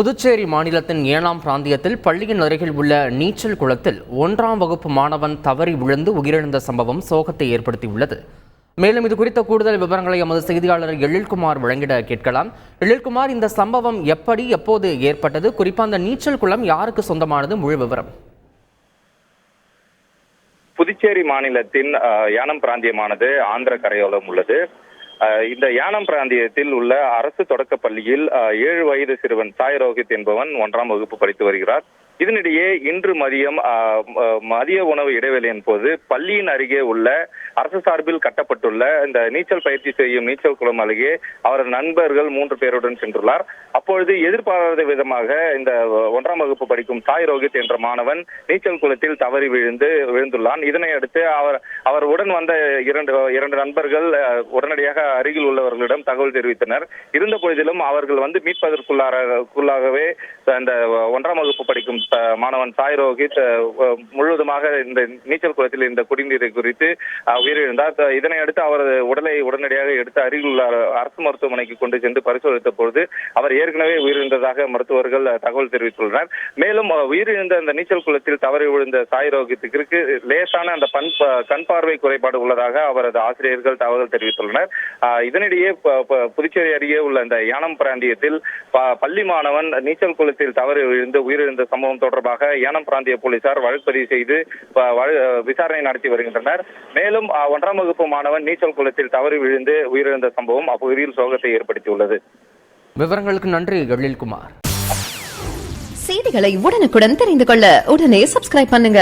புதுச்சேரி மாநிலத்தின் ஏனாம் பிராந்தியத்தில் பள்ளியின் அருகில் உள்ள நீச்சல் குளத்தில் ஒன்றாம் வகுப்பு மாணவன் தவறி விழுந்து உயிரிழந்த சம்பவம் சோகத்தை ஏற்படுத்தியுள்ளது. மேலும் இது குறித்த கூடுதல் விவரங்களை எமது செய்தியாளர் எழில்குமார் வழங்கிட கேட்கலாம். எழில்குமார் இந்த சம்பவம் எப்படி எப்போது ஏற்பட்டது? குறிப்பாக அந்த நீச்சல் குளம் யாருக்கு சொந்தமானது? முழு விவரம். புதுச்சேரி மாநிலத்தின் யானம் பிராந்தியமானது ஆந்திர கரையோரம் உள்ளது. இந்த யானம் பிராந்தியத்தில் உள்ள அரசு தொடக்க பள்ளியில் ஏழு வயது சிறுவன் சாய் ரோஹித் என்பவன் ஒன்றாம் வகுப்பு படித்து வருகிறார். இதனிடையே இன்று மதியம் மதிய உணவு இடைவேளையின் போது பள்ளியின் அருகே உள்ள அரசு சார்பில் கட்டப்பட்டுள்ள இந்த நீச்சல் பயிற்சி செய்யும் நீச்சல் குளம் அருகே அவரது நண்பர்கள் மூன்று பேருடன் சென்றுள்ளார். அப்பொழுது எதிர்பாராத விதமாக இந்த ஒன்றாம் வகுப்பு படிக்கும் சாய் ரோஹித் என்ற மாணவன் நீச்சல் குளத்தில் தவறி விழுந்து விழுந்துள்ளான். இதனை அடுத்து அவர் அவர் உடன் வந்த இரண்டு இரண்டு நண்பர்கள் உடனடியாக அருகில் உள்ளவர்களிடம் தகவல் தெரிவித்தனர். இருந்த பொழுதிலும் அவர்கள் வந்து மீட்பதற்குள்ளாகவே அந்த ஒன்றாம் வகுப்பு படிக்கும் மாணவன் சாய் ரோஹித் முழுவதுமாக இந்த நீச்சல் குளத்தில் இந்த குடிநீரை குறித்து உயிரிழந்தார். இதனை அடுத்து அவரது உடலை உடனடியாக எடுத்து அருகில் உள்ள அரசு மருத்துவமனைக்கு கொண்டு சென்று பரிசோதித்த பொழுது அவர் ஏற்கனவே உயிரிழந்ததாக மருத்துவர்கள் தகவல் தெரிவித்துள்ளனர். மேலும் உயிரிழந்த அந்த நீச்சல் குளத்தில் தவறி விழுந்த சாய் ரோஹித்துக்கு லேசான அந்த பண் கண் பார்வை குறைபாடு உள்ளதாக அவரது ஆசிரியர்கள் தகவல் தெரிவித்துள்ளனர். இதனிடையே புதுச்சேரி அருகே உள்ள இந்த யானம் பிராந்தியத்தில் ப- பள்ளி மாணவன் நீச்சல் குளத்தில் தவறி விழுந்து உயிரிழந்த சம்பவம் தொடர்பாக யானம் பிராந்திய போலீசார் வழக்கு பதிவு செய்து விசாரணை நடத்தி வருகின்றனர். மேலும் ஒன்றாம் வகுப்பு மாணவன் நீச்சல் குளத்தில் தவறி விழுந்து உயிரிழந்த சம்பவம் அப்பகுதியில் சோகத்தை ஏற்படுத்தியுள்ளது. விவரங்களுக்கு நன்றி எழில்குமார் செய்திகளை உடனுக்குடன் தெரிந்து கொள்ள உடனே சப்ஸ்கிரைப் பண்ணுங்க.